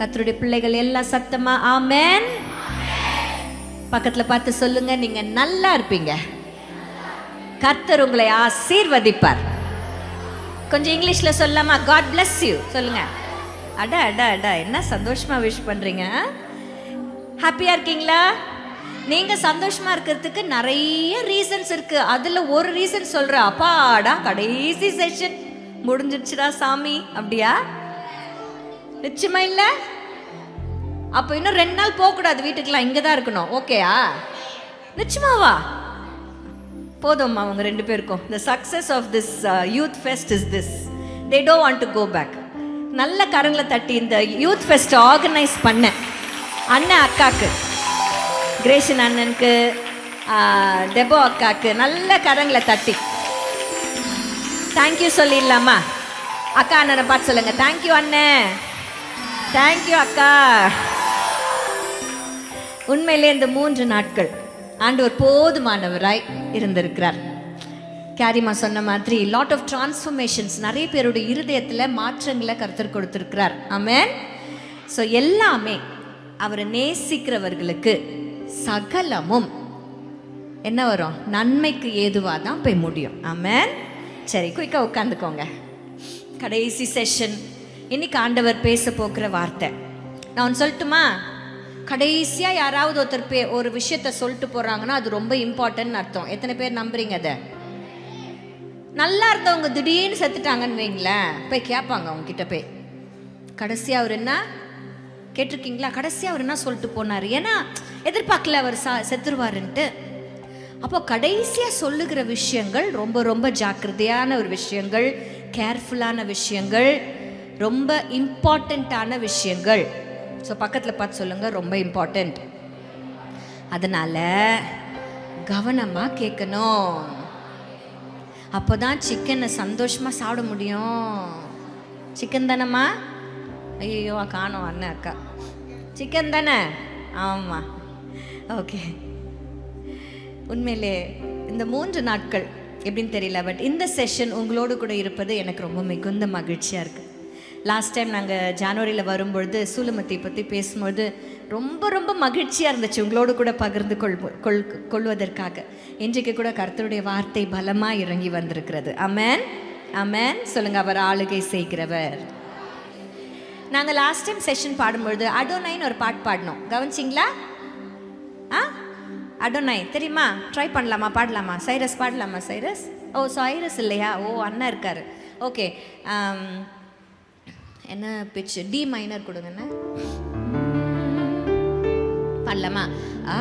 கத்தருடைய பிள்ளைகள் எல்லாம் சத்தமா ஆமேன். பக்கத்துல பார்த்து சொல்லுங்க நீங்க நல்லா இருப்பீங்க. கர்த்தர் உங்களை ஆசீர்வதிப்பார். கொஞ்சம் இங்கிலீஷ்ல சொல்லாமா காட் பிளஸ் யூ சொல்லுங்க. அடா அடா அடா என்ன சந்தோஷமா விஷ் பண்றீங்க ஹாப்பியா இருக்கீங்களா? நீங்க சந்தோஷமா இருக்கிறதுக்கு நிறைய ரீசன்ஸ் இருக்கு. அதுல ஒரு ரீசன் சொல்றேன். அப்பாடா கடைசி செஷன் முடிஞ்சிடுச்சுடா சாமி அப்படியா? நிச்சயமா இல்ல? அப்போ இன்னும் ரெண்டு நாள் போகக்கூடாது வீட்டுக்கெலாம் இங்கே தான் இருக்கணும் ஓகேயா நிச்சயமாவா போதும்மா அவங்க ரெண்டு பேருக்கும். The success of this youth fest is this they do want to go back நல்ல கரங்களை தட்டி இந்த யூத் ஃபெஸ்ட் ஆர்கனைஸ் பண்ணேன் அண்ணன் அக்காக்கு. கிரேஷன் அண்ணனுக்கு uh, டெபோ அக்காக்கு நல்ல கரங்களை தட்டி. தேங்க்யூ சொல்லிடலாமா? அக்கா அண்ணனை பார்த்து சொல்லுங்க. தேங்க்யூ அண்ணன் தேங்க்யூ அக்கா. உண்மையிலே இந்த மூன்று நாட்கள் ஆண்டவர் போதுமானவராய் இருந்திருக்கிறார். கேரிமா சொன்ன மாதிரி லாட் ஆஃப் டிரான்ஸ்ஃபர்மேஷன்ஸ் நிறைய பேருடைய இருதயத்தில் மாற்றங்களை கருத்தர் கொடுத்துருக்கிறார். ஆமேன் ஸோ எல்லாமே அவரை நேசிக்கிறவர்களுக்கு சகலமும் என்ன வரும்? நன்மைக்கு ஏதுவாக தான் போய் முடியும். ஆமேன் சரி குயிக்காக உட்காந்துக்கோங்க கடைசி செஷன் இன்னைக்கு ஆண்டவர் பேச போகிற வார்த்தை. நான் ஒன்று சொல்லட்டுமா? கடைசியாக யாராவது ஒருத்தர் பே ஒரு விஷயத்த சொல்லிட்டு போகிறாங்கன்னா அது ரொம்ப இம்பார்ட்டன்ட் அர்த்தம். எத்தனை பேர் நம்புறீங்க அதை? நல்லா இருந்தவங்க திடீர்னு செத்துட்டாங்கன்னு வைங்களேன் போய் கேட்பாங்க அவங்ககிட்ட போய். கடைசியாக அவர் என்ன? கேட்டிருக்கீங்களா? கடைசியாக அவர் என்ன சொல்லிட்டு போனார்? ஏன்னா எதிர்பார்க்கல அவர் சா செத்துருவாருன்ட்டு. அப்போ கடைசியாக சொல்லுகிற விஷயங்கள் ரொம்ப ரொம்ப ஜாக்கிரதையான ஒரு விஷயங்கள் கேர்ஃபுல்லான விஷயங்கள் ரொம்ப இம்பார்ட்டண்ட்டான விஷயங்கள். ஸோ பக்கத்தில் பார்த்து சொல்லுங்கள் ரொம்ப இம்பார்ட்டண்ட் அதனால் கவனமாக கேட்கணும். அப்போ தான் சிக்கனை சந்தோஷமாக சாப்பிட முடியும். சிக்கன் தானம்மா? ஐயோ காணோம் அண்ணன் அக்கா. சிக்கன் தானே? ஆமாம் ஓகே உண்மையிலே இந்த மூன்று நாட்கள் எப்படின்னு தெரியல பட் இந்த செஷன் உங்களோடு கூட இருப்பது எனக்கு ரொம்ப மிகுந்த மகிழ்ச்சியாக இருக்குது லாஸ்ட் டைம் நாங்கள் ஜனவரியில் வரும்பொழுது சூலமத்தை பற்றி பேசும்பொழுது ரொம்ப ரொம்ப மகிழ்ச்சியாக இருந்துச்சு உங்களோடு கூட பகிர்ந்து கொள் கொள் கொள்வதற்காக. இன்றைக்கு கூட கர்த்தருடைய வார்த்தை பலமாக இறங்கி வந்திருக்கிறது. அமேன் அமேன் சொல்லுங்கள் அவர் ஆளுகை செய்கிறவர். நாங்கள் லாஸ்ட் டைம் செஷன் பாடும்பொழுது அடோனைன்னு ஒரு பாட்டு பாடினோம். கவனிச்சிங்களா? ஆ? அடோனை தெரியுமா? ட்ரை பண்ணலாமா? பாடலாமா? சைரஸ் பாடலாமா சைரஸ் ஓ சைரஸ் இல்லையா? ஓ அண்ணா இருக்காரு. ஓகே um, என்ன பிச் டி மைனர் கொடுங்கண்ணே பண்ணலாமா ஆ.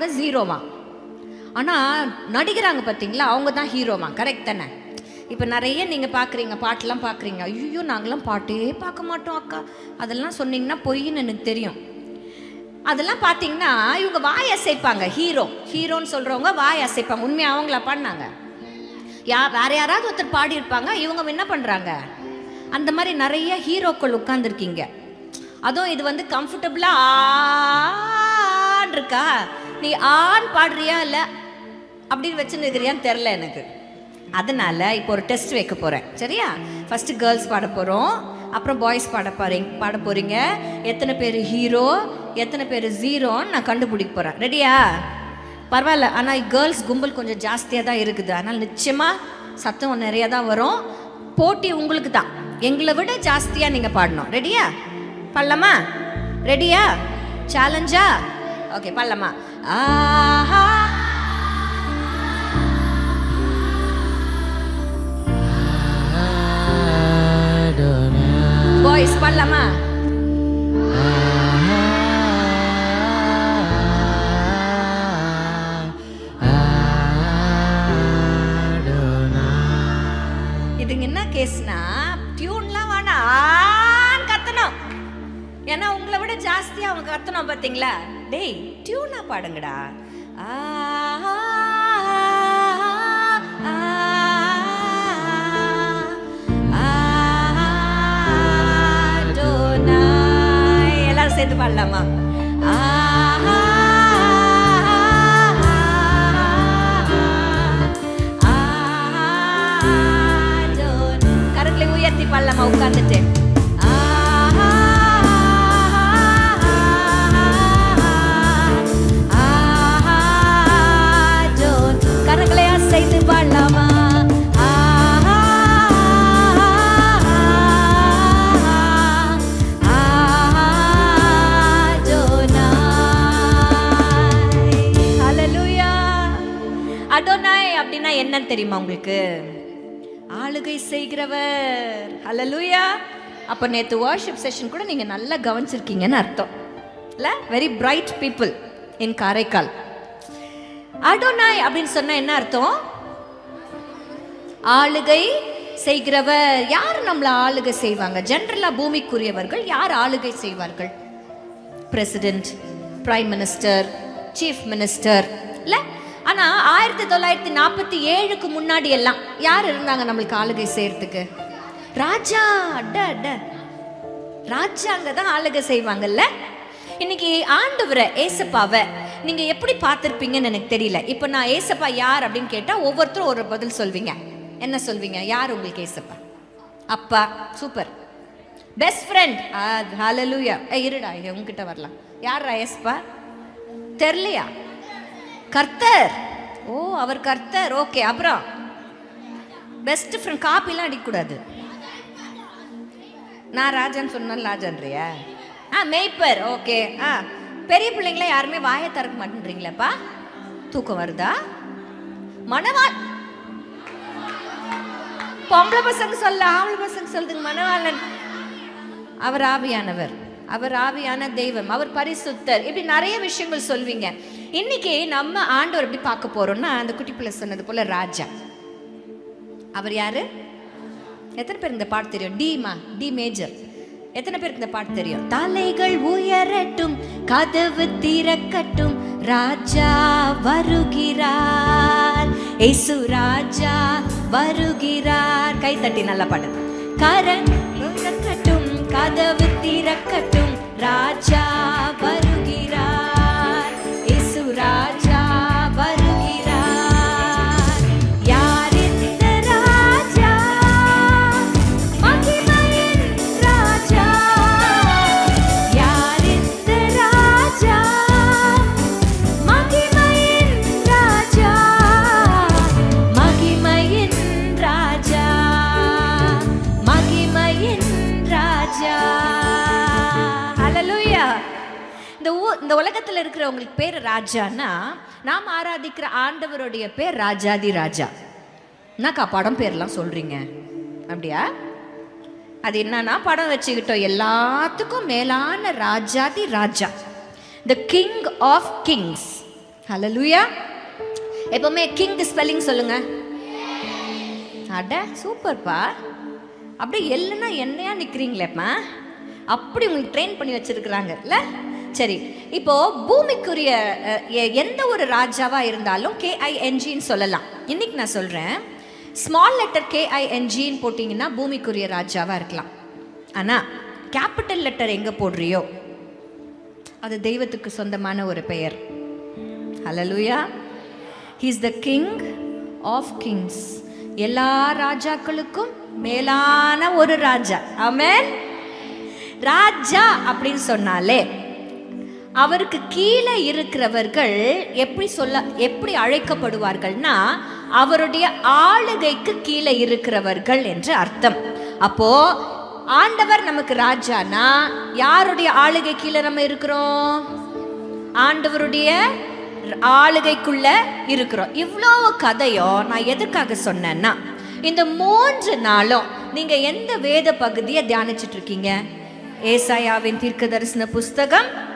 அவங்க ஜீரோவா ஆனால் நடிக்கிறாங்க பார்த்தீங்களா அவங்க தான் ஹீரோவா கரெக்ட் தானே இப்போ நிறைய நீங்கள் பார்க்குறீங்க பாட்டெலாம் பார்க்குறீங்க ஐயோ நாங்களாம் பாட்டே பார்க்க மாட்டோம் அக்கா அதெல்லாம் சொன்னீங்கன்னா பொய்ன்னு எனக்கு தெரியும் அதெல்லாம் பார்த்தீங்கன்னா இவங்க வாய் அசைப்பாங்க ஹீரோ ஹீரோன்னு சொல்கிறவங்க வாய் அசைப்பாங்க உண்மையாக அவங்களா பாடினாங்க யா வேறு யாராவது ஒருத்தர் பாடியிருப்பாங்க இவங்க என்ன பண்ணுறாங்க அந்த மாதிரி நிறைய ஹீரோக்கள் உட்காந்துருக்கீங்க அதுவும் இது வந்து கம்ஃபர்டபுளாக இருக்கா நீ ஆண் பாடுறியா இல்லை அப்படின்னு வச்சுன்னு இருக்கிறியான்னு தெரில எனக்கு. அதனால இப்போ ஒரு டெஸ்ட் வைக்க போகிறேன் சரியா? ஃபஸ்ட்டு கேர்ள்ஸ் பாட போகிறோம் அப்புறம் பாய்ஸ் பாட போறீங்க பாட போகிறீங்க எத்தனை பேர் ஹீரோ எத்தனை பேர் ஜீரோன்னு நான் கண்டுபிடிக்க போகிறேன் ரெடியா பரவாயில்ல. ஆனால் கேர்ள்ஸ் கும்பல் கொஞ்சம் ஜாஸ்தியாக தான் இருக்குது. அதனால் நிச்சயமாக சத்தம் நிறையா தான் வரும். போட்டி உங்களுக்கு தான். எங்களை விட ஜாஸ்தியாக நீங்கள் பாடணும். ரெடியா பாடலாமா ரெடியா சேலஞ்சா ஓகே பாடலாமா ஆஹா. பாய்ஸ் பண்ணலாமா? இதுங்க என்ன கேஸ்னா டியூன்லாம் வேணாம். கத்தணும். ஏன்னா உங்களை விட ஜாஸ்தியாக அவங்க கத்தணும் பார்த்தீங்களா டேய் டியூனா பாடுங்கடா ஆ, ஆ, ஆ, ஆடோனாய். எல்லாரும் பாடலாமா ஆ, ஆடோன். கரங்களை உயர்த்தி பாடலாமா உட்கார்ந்துட்டு என்னன்னு தெரியுமா உங்களுக்கு? ஆளுகை செய்கிறவர். ஹலலூயா அப்போ நேற்று வார்ஷிப் செஷன் கூட நீங்கள் நல்லா கவனிச்சிருக்கீங்கன்னு அர்த்தம். இல்லை? Very bright people in Karaikal. Adonai அப்படின்னு சொன்னா என்ன அர்த்தம்? ஆளுகை செய்கிறவர். யார் நம்மளை ஆளுகை செய்வாங்க? ஜென்ரலாக பூமிக்குரியவர்கள் யார் ஆளுகை செய்வார்கள்? President prime minister chief minister இல்ல? ஆனா ஆயிரத்தி தொள்ளாயிரத்தி நாற்பத்தி ஏழுக்கு முன்னாடி எல்லாம் யார் இருந்தாங்க நம்மளுக்கு ஆளுகை செய்யறதுக்கு? ராஜா அட அட. ராஜாங்க தான் ஆளுகை செய்வாங்கல்ல? இன்னைக்கு ஆண்டவரை ஏசப்பாவை நீங்க எப்படி பார்த்துருப்பீங்கன்னு எனக்கு தெரியல. இப்போ நான் ஏசப்பா யார் அப்படின்னு கேட்டா ஒவ்வொருத்தரும் ஒரு பதில் சொல்வீங்க. என்ன சொல்வீங்க? யார் உங்களுக்கு ஏசப்பா? அப்பா சூப்பர் பெஸ்ட் ஃப்ரெண்ட் ஹலலூயா இருடா உங்ககிட்ட வரலாம். யார் ஏசப்பா? தெரியலையா? கர்த்தர். ஓ அவர் கர்த்தர். ஓகே அப்புறம் பெஸ்ட் ஃப்ரெண்ட் காப்பிலாம் அடிக்கக்கூடாது. நான் ராஜான்னு சொன்னேன் ராஜான்றியா? ஆ மேய்ப்பர். ஓகே. ஆ பெரிய பிள்ளைங்கள யாருமே வாயை திறக்க மாட்டேன்றீங்களேப்பா? தூக்கம் வருதா? மணவாள். பொம்பளை பசங்க சொல்ல ஆம்பளை பசங்க சொல்லுதுங்க மணவாளன். அவர் ஆவியானவர். அவர் ஆவியான தெய்வம் அவர் பரிசுத்தர். இப்படி நிறைய விஷயங்கள் சொல்வீங்க. இன்னைக்கு நம்ம ஆண்டவர் எப்படி பார்க்க போறோம்னா அந்த குட்டி பிள்ளை சொன்னது போல ராஜா. அவர் யாரு? எத்தனை பேருக்கு இந்த பாட்டு தெரியும்? டிமா? D major. எத்தனை பேருக்கு இந்த பாட்டு தெரியும்? தலைகள் உயரட்டும் கதவு திறக்கட்டும் ராஜா வருகிறார். இயேசு ராஜா வருகிறார். கை தட்டி நல்லா பாடு கரண் திறக்கட்டும் கதவு திறக்கட்டும் ராஜா வருகிறார். இசுராஜ் உலகத்தில் இருக்கிறவங்களுக்கு பேர் ராஜான்னா நாம் ஆராதிக்கிற ஆண்டவருடைய பேர் ராஜாதி ராஜா. என்னக்கா படம் பேர்லாம் சொல்றீங்க? அப்படியா? அது என்னன்னா படம் வச்சுக்கிட்டோம். எல்லாத்துக்கும் மேலான ராஜாதி ராஜா. The king of kings hallelujah எப்பவுமே கிங் ஸ்பெல்லிங் சொல்லுங்க. அட சூப்பர்ப்பா அப்படியே எல்லாம் என்னையா நிற்கிறீங்களேப்பா அப்படி உங்களுக்கு ட்ரெயின் பண்ணி வச்சிருக்கிறாங்கல்ல சரி இப்போ பூமிக்குரிய எ- எந்த ஒரு ராஜாவா இருந்தாலும் கேஐஎன்ஜின்னு சொல்லலாம். இன்னைக்கு நான் சொல்றேன் ஸ்மால் லெட்டர் கேஐஎன்ஜின்னு போட்டிங்கன்னா பூமிக்குரிய ராஜாவா இருக்கலாம். ஆனா கேபிட்டல் லெட்டர் எங்க போடுறியோ அது தெய்வத்துக்கு சொந்தமான ஒரு பெயர். Hallelujah he's the king of kings எல்லா ராஜாக்களுக்கும் மேலான ஒரு ராஜா. ஆமென் ராஜா அப்படின்னு சொன்னாலே அவருக்கு கீழே இருக்கிறவர்கள் எப்படி சொல்ல எப்படி அழைக்கப்படுவார்கள்னா அவருடைய ஆளுகைக்கு கீழே இருக்கிறவர்கள் என்று அர்த்தம். அப்போ ஆண்டவர் நமக்கு ராஜானா? யாருடைய ஆளுகை கீழே நம்ம இருக்கிறோம்? ஆண்டவருடைய ஆளுகைக்குள்ள இருக்கிறோம். இவ்வளோ கதையும் நான் எதற்காக சொன்னேன்னா இந்த மூன்று நாளும் நீங்க எந்த வேத பகுதியை தியானிச்சிட்டு இருக்கீங்க? ஏசாயாவின் தீர்க்க தரிசன புஸ்தகம்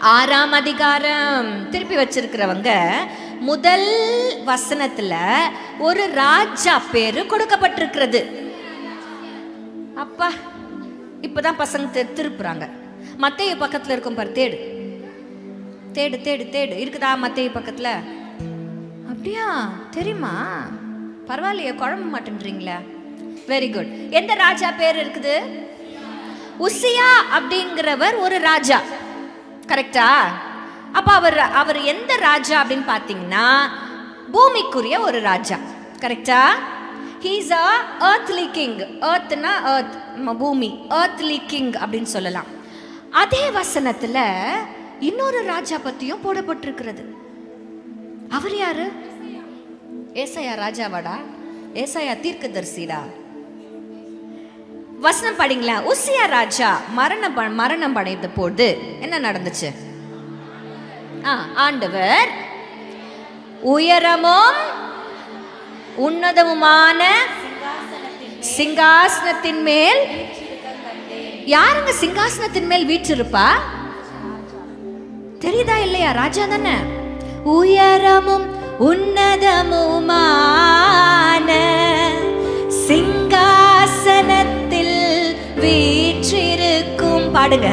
ஆறாம் அதிகாரம். திருப்பி வச்சிருக்கிறவங்க முதல் வசனத்துல ஒரு ராஜா பேரு கொடுக்கப்பட்டிருக்கிறது. அப்பா இப்பதான் பசங்க திரு- திருப்புறாங்க. மத்தைய பக்கத்துல இருக்கும் பாரு தேடு. தேடு தேடு தேடு. இருக்குதா மத்தைய பக்கத்துல? அப்படியா? தெரியுமா? பரவாயில்லையே குழம்பு மாட்டேன்றீங்களா. வெரி குட் எந்த ராஜா பேர் இருக்குது? உசியா அப்படிங்கிறவர் ஒரு ராஜா. கரெக்டா அப்ப அவர் அவர் எந்த ராஜா அப்படின்னு பார்த்தீங்கன்னா பூமிக்குரிய ஒரு ராஜா. கரெக்டா ஹீஸ் அ ஏர்த்லி கிங் ஏர்த்னா ஏர்த் பூமி. ஏர்த்லி கிங் அப்படின்னு சொல்லலாம். அதே வசனத்துல இன்னொரு ராஜா பத்தியும் போடப்பட்டிருக்கிறது. அவர் யாரு? ஏசையா ராஜாவாடா? ஏசாயா தீர்க்கதரிசிடா? வசனம் படிங்களா உசியா ராஜா மரணம் மரணம் அடைந்த போது என்ன நடந்துச்சு? ஆ, ஆண்டவர் உயரமும் உன்னதமுமான சிங்காசனத்தின் மேல் யாருங்க சிங்காசனத்தின் மேல் வீற்றிருப்பா? தெரியுதா இல்லையா? ராஜா தானே. உயரமும் உன்னதமுமான பாடுங்க.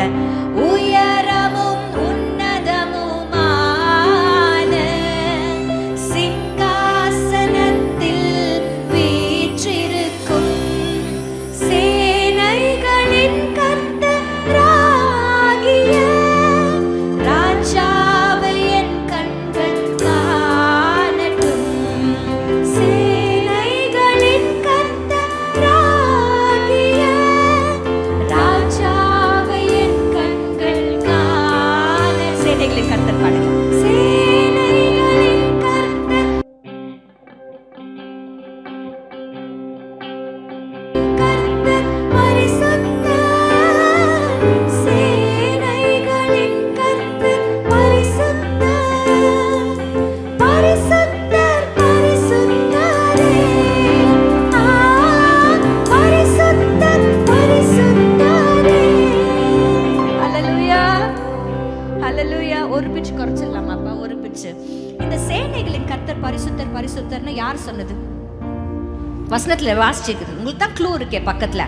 இருக்கே பக்கத்துல.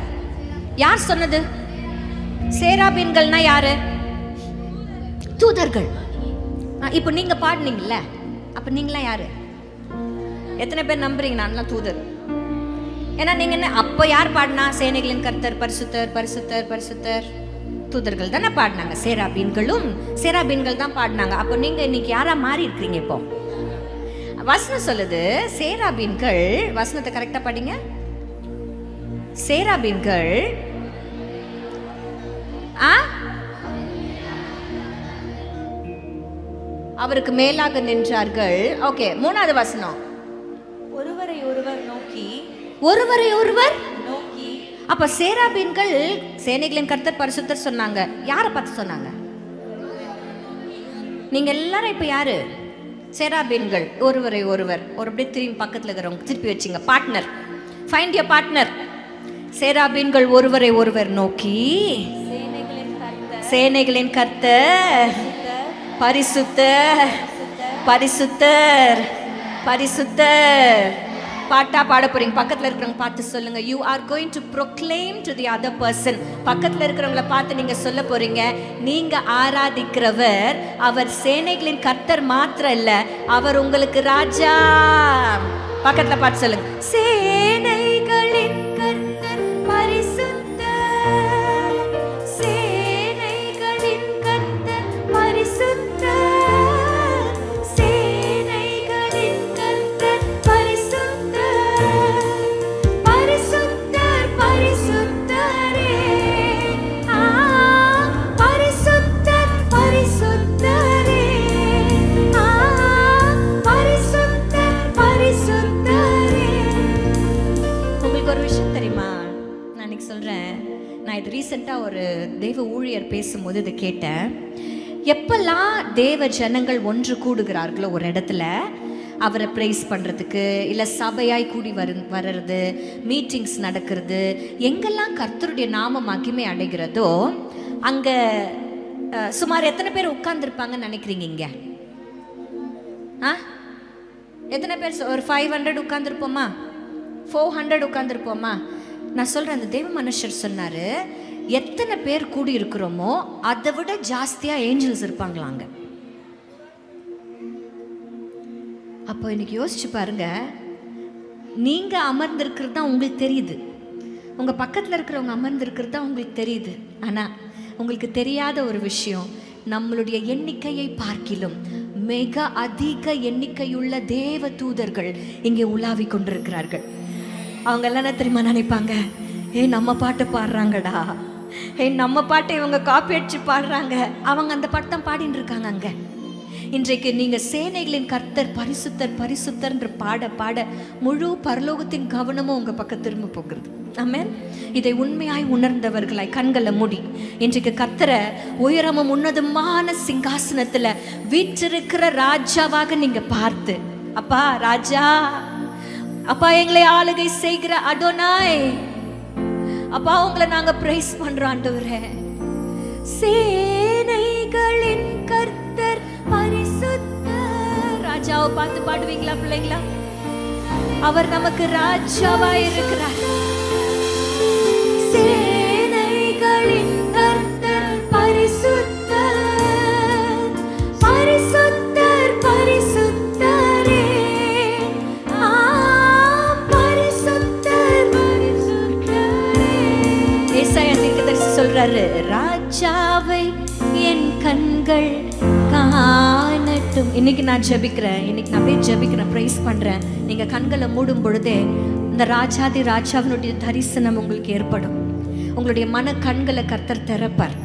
யார் சொன்னது? சேராபீன்கள்னா யாரு? தூதர்கள். இப்போ நீங்க பாடுனீங்கல்ல அப்ப நீங்களாம் யாரு? எத்தனை பேர் நம்புறீங்க? நான்லாம் தூதர். ஏன்னா நீங்க என்ன அப்ப யார் பாடினா? சேனைகளின் கர்த்தர் பரிசுத்தர் பரிசுத்தர் பரிசுத்தர். தூதர்கள் தானே பாடினாங்க. சேராபீன்களும் சேராபீன்கள் தான் பாடினாங்க. அப்போ நீங்க இன்னைக்கு யாரா மாறி இருக்கிறீங்க இப்போ? வசனம் சொல்லுது சேராபீன்கள் வசனத்தை கரெக்டா படிங்க. சேராபீன்கள். ஆ? அவருக்கு மேலாக நின்றார்கள். ஓகே மூணாவது வசனம். ஒருவரை ஒருவர் நோக்கி ஒருவரை ஒருவர் நோக்கி. அப்ப சேராபீன்கள் சேனைகளின் கர்த்தர் பரிசுத்தர் சொன்னாங்க. யாரை பார்த்து சொன்னாங்க? நீங்க எல்லாரும் இப்ப யாரு? சேராபீன்கள் ஒருவரை ஒருவர். ஒரு அப்படியே திரும்பி பக்கத்துல இருக்கிறவங்க திருப்பி வச்சுங்க. பார்ட்னர் ஃபைண்ட் யோர் பார்ட்னர் சேராபீன்கள் ஒருவரை ஒருவர் நோக்கி சேனைகளின் கர்த்தர் சேனைகளின் பரிசுத்தர் பரிசுத்தர் பரிசுத்தர். பாட்டா பாட போறீங்க. பக்கத்துல இருக்கிறவங்க பார்த்து சொல்லுங்க. You are going to proclaim to the other person பக்கத்துல இருக்கிறவங்கள பார்த்து நீங்க சொல்ல போறீங்க. நீங்க ஆராதிக்கிறவர் அவர் சேனைகளின் கர்த்தர் மாத்திரம் இல்ல அவர் உங்களுக்கு ராஜா. பக்கத்துல பார்த்து சொல்லுங்க. சேனை பேசும்போது இதை கேட்டேன். எப்பெல்லாம் தேவ ஜனங்கள் ஒன்று கூடுகிறார்களோ ஒரு இடத்துல அவரை ப்ரைஸ் பண்ணுறதுக்கு இல்லை சபையாய் கூடி வரு வர்றது மீட்டிங்ஸ் நடக்கிறது எங்கெல்லாம் கர்த்தருடைய நாம மகிமை அடைகிறதோ அங்க சுமார் எத்தனை பேர் உட்கார்ந்துருப்பாங்கன்னு நினைக்கிறீங்க இங்கே? ஆ? எத்தனை பேர் ஒரு ஃபைவ் ஹண்ட்ரட் உட்காந்துருப்போமா ஃபோர் ஹண்ட்ரட் உட்காந்துருப்போமா நான் சொல்கிறேன் அந்த தெய்வ மனுஷர் சொன்னார் எத்தனை பேர் கூடி இருக்கிறோமோ அதை விட ஜாஸ்தியாக ஏஞ்சல்ஸ் இருப்பாங்களாங்க. அப்போ இன்னைக்கு யோசிச்சு பாருங்க நீங்கள் அமர்ந்திருக்கிறது தான் உங்களுக்கு தெரியுது. உங்கள் பக்கத்தில் இருக்கிறவங்க அமர்ந்திருக்கிறது தான் உங்களுக்கு தெரியுது. ஆனால் உங்களுக்கு தெரியாத ஒரு விஷயம் நம்மளுடைய எண்ணிக்கையை பார்க்கிலும் மிக அதிக எண்ணிக்கையுள்ள தேவ தூதர்கள் இங்கே உலாவிக் கொண்டிருக்கிறார்கள். அவங்க எல்லாம் என்ன தெரியுமா நினைப்பாங்க? ஏ நம்ம பாட்டு பாடுறாங்கடா. ஏ நம்ம பாட்டை இவங்க காப்பி அடிச்சு பாடுறாங்க. அவங்க அந்த பாட்டு தான் பாடின்னு இருக்காங்க அங்கே. இன்றைக்கு நீங்க சேனைகளின் கர்த்தர் பரிசுத்தர் பரிசுத்தர் பாட பாட முழு பரலோகத்தின் கவனமும் உங்க பக்கம் திரும்ப போகிறது. ஆமேன் இதை உண்மையாய் உணர்ந்தவர்களாய் கண்களை முடி. இன்றைக்கு கர்த்தரை உயரமும் உன்னதமான சிங்காசனத்துல வீற்றிருக்கிற ராஜாவாக நீங்க பார்த்து அப்பா ராஜா அப்பா எங்களை ஆளுகை செய்கிற அடோனாய் அப்பா உங்களை நாங்க பிரைஸ் பண்றோம் ஆண்டவரே. சேனைகளின் கர்த்தர் பரிசுத்த ராஜாவை பார்த்து பாடுவீங்களா பிள்ளைங்களா? அவர் நமக்கு ராஜாவா இருக்கிறார். சே ராஜாவை என் கண்கள் காணட்டும். இன்னைக்கு நான் ஜெபிக்கிறேன். இன்னைக்கு நான் அப்படியே ஜெபிக்கிறேன். ப்ரைஸ் பண்ணுறேன் நீங்கள் கண்களை மூடும் பொழுதே இந்த ராஜாதி ராஜாவினுடைய தரிசனம் உங்களுக்கு ஏற்படும். உங்களுடைய மன கண்களை கர்த்தர் திறப்பார்.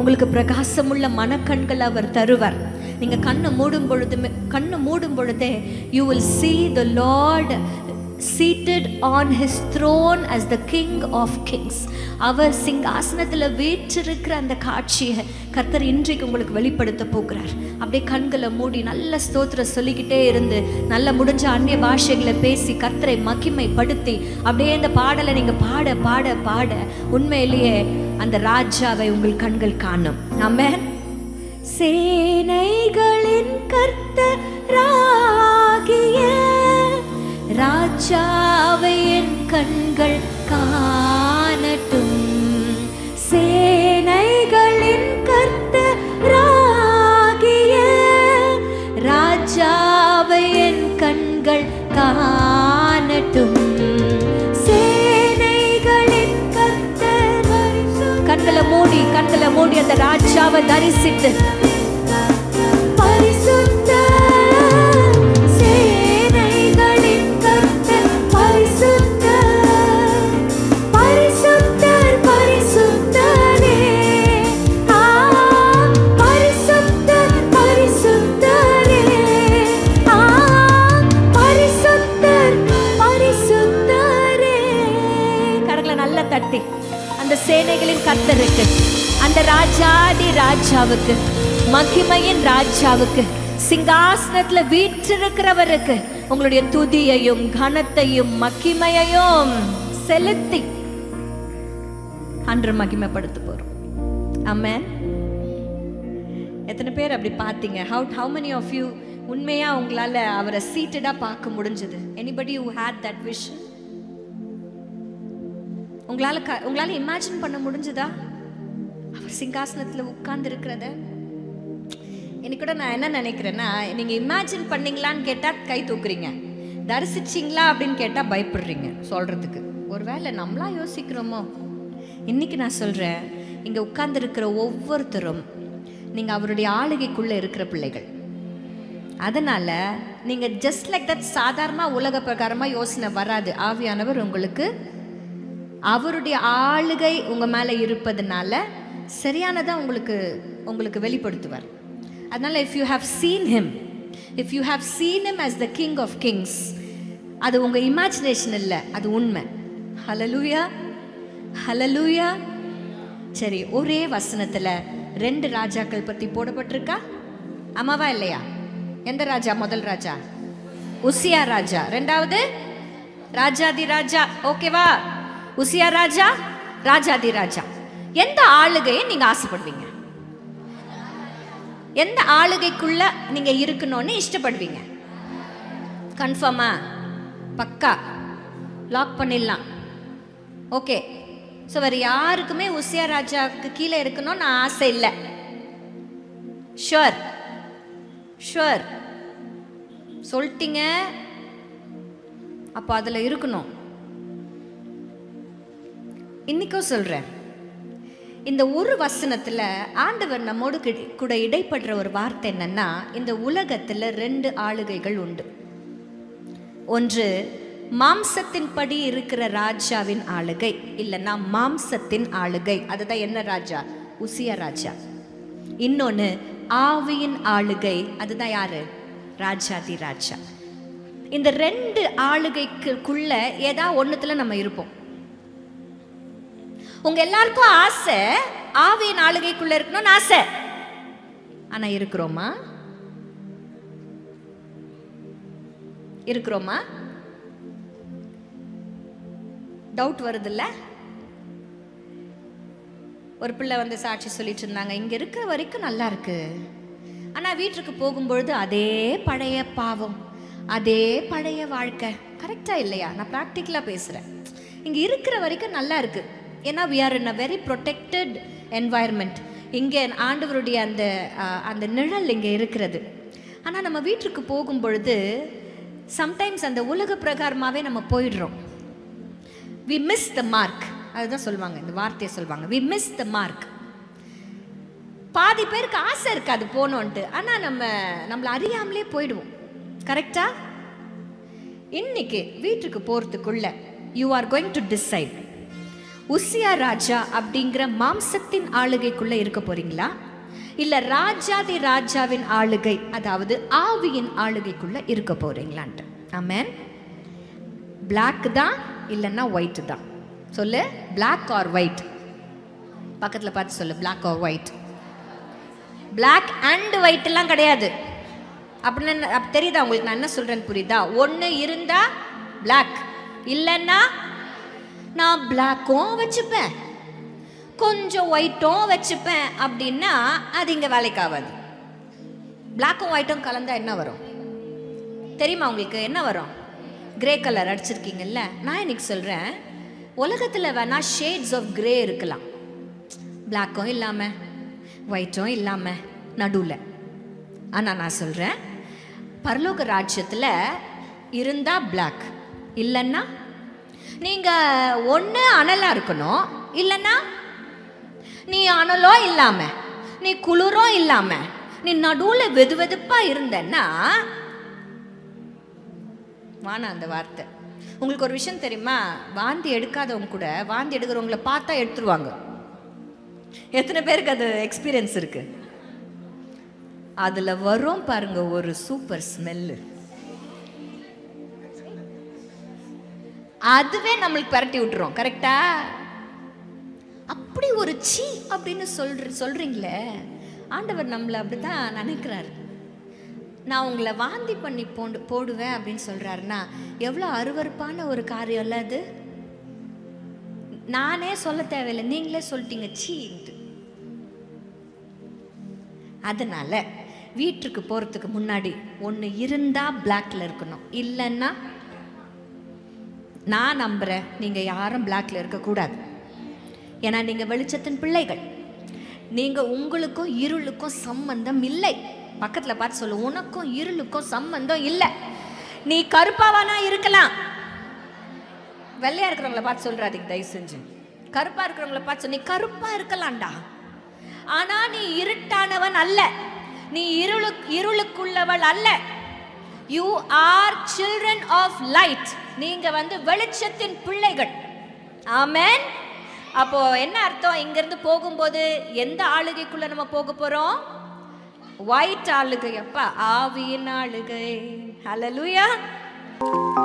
உங்களுக்கு பிரகாசமுள்ள மனக்கண்கள் அவர் தருவார். நீங்கள் கண்ணை மூடும் பொழுதுமே கண்ணை மூடும் பொழுதே you will see the lord seated on his throne as the king of kings அவர் சிங்காசனத்தில் வீற்றிருக்கிற அந்த காட்சியை கர்த்தர் இன்றைக்கு உங்களுக்கு வெளிப்படுத்த போகிறார். அப்படியே கண்களை மூடி நல்ல ஸ்தோத்திரம் சொல்லிக்கிட்டே இருந்து நல்ல முடிஞ்ச அந்நிய பாஷைகளை பேசி கர்த்தரை மகிமைப்படுத்தி அப்படியே இந்த பாடலை நீங்கள் பாட பாட பாட உண்மையிலேயே அந்த ராஜாவை உங்கள் கண்கள் காணும். நம்ம சேனைகளின் கர்த்தராகிய ராஜாவை என் கண்கள் காணட்டும். சேனைகளின் கர்த்தராகிய ராஜாவை என் கண்கள் காணட்டும். கண்களை மூடி கண்களை மூடி அந்த ராஜாவை தரிசித்து. சேனைகளின் கர்த்தருக்கு அந்த ராஜாதி ராஜாவுக்கு மகிமையின் ராஜாவுக்கு சிங்காசனத்துல வீற்றிருக்கிறவருக்கு உங்களுடைய துதியையும் கனத்தையும் மகிமையையும் செலுத்தி அன்று மகிமைப்படுத்த போறோம் ஆமென் எத்தனை பேர் அப்படி பார்த்தீங்க? How how many of you உண்மையா உங்களால அவரை சீட்டடாக பார்க்க முடிஞ்சது? Anybody you had that vision உங்களால க உங்களால இமேஜின் பண்ண முடிஞ்சுதா? அவர் சிங்காசனத்தில் உட்கார்ந்து இருக்கிறத இன்னைக்கு கூட நான் என்ன நினைக்கிறேன்னா நீங்க இமேஜின் பண்ணீங்களான்னு கேட்டா கை தூக்குறீங்க. தரிசிச்சிங்களா அப்படின்னு கேட்டா பயப்படுறீங்க சொல்றதுக்கு. ஒருவேளை நம்மளா யோசிக்கிறோமோ? இன்னைக்கு நான் சொல்றேன் இங்க உட்கார்ந்து இருக்கிற ஒவ்வொருத்தரும் நீங்க அவருடைய ஆளுகைக்குள்ள இருக்கிற பிள்ளைகள். அதனால நீங்க ஜஸ்ட் லைக் தட் சாதாரண உலக பிரகாரமா யோசனை வராது. ஆவியானவர் உங்களுக்கு அவருடைய ஆளுகை உங்கள் மேலே இருப்பதுனால சரியானதாக உங்களுக்கு உங்களுக்கு வெளிப்படுத்துவார். அதனால் if you have seen him if you have seen him as the king of kings அது உங்கள் இமேஜினேஷன் இல்லை அது உண்மை. ஹலலூயா ஹலலூயா சரி ஒரே வசனத்தில் ரெண்டு ராஜாக்கள் பற்றி போடப்பட்டிருக்கா? ஆமாவா இல்லையா? எந்த ராஜா? முதல் ராஜா. உசியா ராஜா. ரெண்டாவது? ராஜாதி ராஜா. ஓகேவா? உசியா ராஜா ராஜாதி ராஜா. எந்த ஆளுகையை நீங்க ஆசைப்படுவீங்க? எந்த ஆளுகைக்குள்ள நீங்க இருக்கணும்னு இஷ்டப்படுவீங்க? கன்ஃபார்மா பக்கா? லாக் பண்ணிடலாம். ஓகே ஸோ வேறு யாருக்குமே உசியா ராஜாவுக்கு கீழே இருக்கணும்னு ஆசை இல்லை. ஷுவர் ஷுவர் சொல்லிட்டீங்க. அப்போ அதில் இருக்கணும். இன்னைக்கும் சொல்கிறேன் இந்த ஒரு வசனத்தில் ஆண்டவர் நம்மோடு கூட இடைப்படுற ஒரு வார்த்தை என்னன்னா இந்த உலகத்தில் ரெண்டு ஆளுகைகள் உண்டு. ஒன்று மாம்சத்தின்படி இருக்கிற ராஜாவின் ஆளுகை இல்லைன்னா மாம்சத்தின் ஆளுகை. அதுதான் என்ன ராஜா? உசியா ராஜா. இன்னொன்று ஆவியின் ஆளுகை அதுதான் யாரு? ராஜாதி ராஜா. இந்த ரெண்டு ஆளுகைக்குள்ள ஏதா ஒன்றுத்தில் நம்ம இருப்போம். உங்க எல்லாருக்கும் ஆசை ஆவியின் ஆளுகைக்குள்ள இருக்கணும்னு ஆசை. ஆனா இருக்கிறோமா? இருக்கிறோமா? டவுட் வருதுல்ல? ஒரு பிள்ளை வந்து சாட்சி சொல்லிட்டு இருந்தாங்க இங்க இருக்கிற வரைக்கும் நல்லா இருக்கு. ஆனா வீட்டுக்கு போகும்பொழுது அதே பழைய பாவம் அதே பழைய வாழ்க்கை. கரெக்டா இல்லையா? நான் ப்ராக்டிக்கலாக பேசுறேன். இங்க இருக்கிற வரைக்கும் நல்லா இருக்கு. ஏன்னா we are in a very protected environment இங்கே ஆண்டவருடைய அந்த அந்த நிழல் இங்கே இருக்கிறது. ஆனால் நம்ம வீட்டுக்கு போகும் பொழுது சம்டைம்ஸ் அந்த உலக பிரகாரமாகவே நம்ம போயிடுறோம். வி மிஸ் த மார்க் அதுதான் சொல்லுவாங்க இந்த வார்த்தையை சொல்லுவாங்க. வி மிஸ் த மார்க் பாதி பேருக்கு ஆசை இருக்காது போனோன்ட்டு. ஆனால் நம்ம நம்மளை அறியாமலே போயிடுவோம். கரெக்டா இன்னைக்கு வீட்டுக்கு போகிறதுக்குள்ள you are going to decide Uzziah ராஜா அப்படிங்கிற மாம்சத்தின் ஆளுகைக்குள்ள இருக்க போறீங்களா? இல்ல ராஜாதி ராஜாவின் ஆளுகை அதாவது ஆவியின் ஆளுகைக்குள்ள இருக்க போறீங்களான்ட்டு. ஆமேன் பிளாக் தான் இல்லைன்னா ஒயிட் தான் சொல்லு பிளாக் ஆர் ஒயிட் பக்கத்தில் பார்த்து சொல்லு black or white black and white எல்லாம் கிடையாது. அப்படின்னு என்ன- தெரியுதா உங்களுக்கு? நான் என்ன சொல்றேன்னு புரியுதா? ஒன்று இருந்தா பிளாக் இல்லைன்னா நான் பிளாக்கும் வச்சுப்பேன். கொஞ்சம் ஒயிட்டும் வச்சுப்பேன் அப்படின்னா அது இங்கே வேலைக்கு ஆகாது. பிளாக்கும் ஒயிட்டும் கலந்தால் என்ன வரும்? தெரியுமா உங்களுக்கு என்ன வரும்? கிரே கலர் அடிச்சிருக்கீங்கல்ல நான் இன்னைக்கு சொல்கிறேன் உலகத்தில் வேணால் ஷேட்ஸ் ஆஃப் கிரே இருக்கலாம். பிளாக்கும் இல்லாமல் ஒயிட்டும் இல்லாமல் நடுவில். ஆனால் நான் சொல்கிறேன் பரலோக ராஜ்யத்தில் இருந்தால் பிளாக் இல்லைன்னா நீங்கள் ஒன்று அனலாக இருக்கணும் இல்லைன்னா நீ அனலோ இல்லாமல் நீ குளிரோ இல்லாமல் நீ நடுவில் வெது வெதுப்பாக இருந்தன்னா வானா அந்த வார்த்தை. உங்களுக்கு ஒரு விஷயம் தெரியுமா? வாந்தி எடுக்காதவங்க கூட வாந்தி எடுக்கிறவங்கள பார்த்தா எடுத்துருவாங்க. எத்தனை பேருக்கு அது எக்ஸ்பீரியன்ஸ் இருக்குது அதில் வரும் பாருங்கள் ஒரு சூப்பர் ஸ்மெல்லு அதுவே நம்மளுக்கு பரட்டி விட்டுரும் கரெக்டா அப்படி ஒரு சீ அப்படின்னு சொல்ற சொல்றீங்களே ஆண்டவர் நம்மளை அப்படிதான் நினைக்கிறாரு. நான் உங்களை வாந்தி பண்ணி போண்டு போடுவேன் அப்படின்னு சொல்கிறாருன்னா எவ்வளோ அருவருப்பான ஒரு காரியம் அது? நானே சொல்ல தேவையில்லை நீங்களே சொல்லிட்டீங்க சீன்ட்டு அதனால வீட்டுக்கு போகிறதுக்கு முன்னாடி ஒன்று இருந்தால் பிளாக்ல இருக்கணும் இல்லைன்னா நான் நம்புகிறேன் நீங்கள் யாரும் பிளாக்ல இருக்கக்கூடாது ஏன்னா நீங்கள் வெளிச்சத்தின் பிள்ளைகள். நீங்கள் உங்களுக்கும் இருளுக்கும் சம்பந்தம் இல்லை. பக்கத்தில் பார்த்து சொல்லு உனக்கும் இருளுக்கும் சம்பந்தம் இல்லை. நீ கருப்பாவானா இருக்கலாம். வெள்ளையா இருக்கிறவங்கள பார்த்து சொல்றாதீங்க தயவு செஞ்சு. கருப்பா இருக்கிறவங்கள பார்த்து நீ கருப்பா இருக்கலாம்டா. ஆனா நீ இருட்டானவன் அல்ல. நீ இருளு இருளுக்குள்ளவள் அல்ல. You are children of light நீங்க வந்து வெளிச்சத்தின் பிள்ளைகள். ஆமேன் அப்போ என்ன அர்த்தம்? இங்கிருந்து போகும்போது எந்த ஆளுகைக்குள்ள நம்ம போக போறோம்? ஒயிட் ஆளுகை. அப்பா ஆவியின் ஆளுகை. ஹalleluya